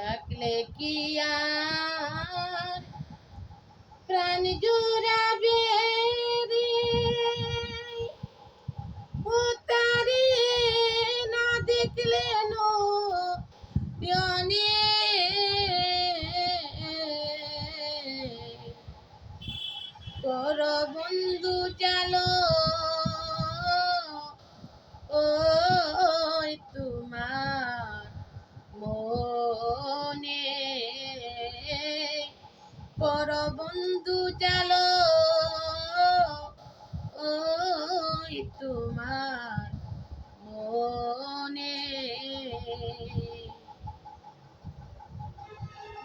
ডাকলে কি আর প্রাণ জুড়াবে রে না দেখলে নো পিয়নে বন্ধু চালো বন্ধু চালো ওই তোমার মনে।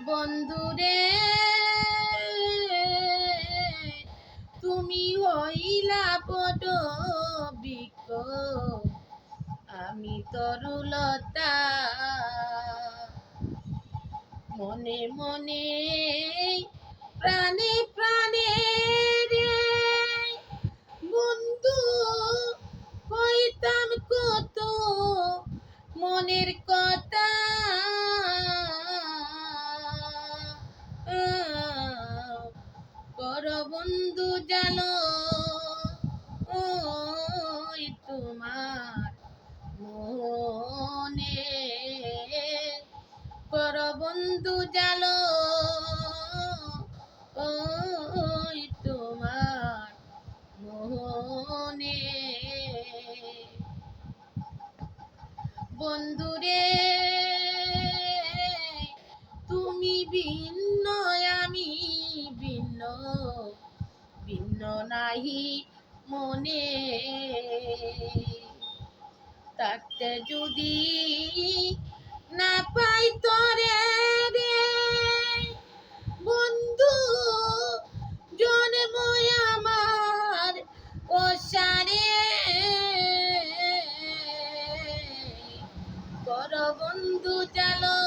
বন্ধুরে তুমি হইলা পট বিক আমি তরুলতা। মনে মনে প্রাণে প্রাণে বন্ধু কইতাম কত মনের কথা। কর বন্ধু জানো তোমার মনে। কর বন্ধু জালো বন্ধুরে তুমি ভিন্ন আমি ভিন্ন ভিন্ন নাহি মনে। তাতে যদি না পাই তরে বন্ধু চালো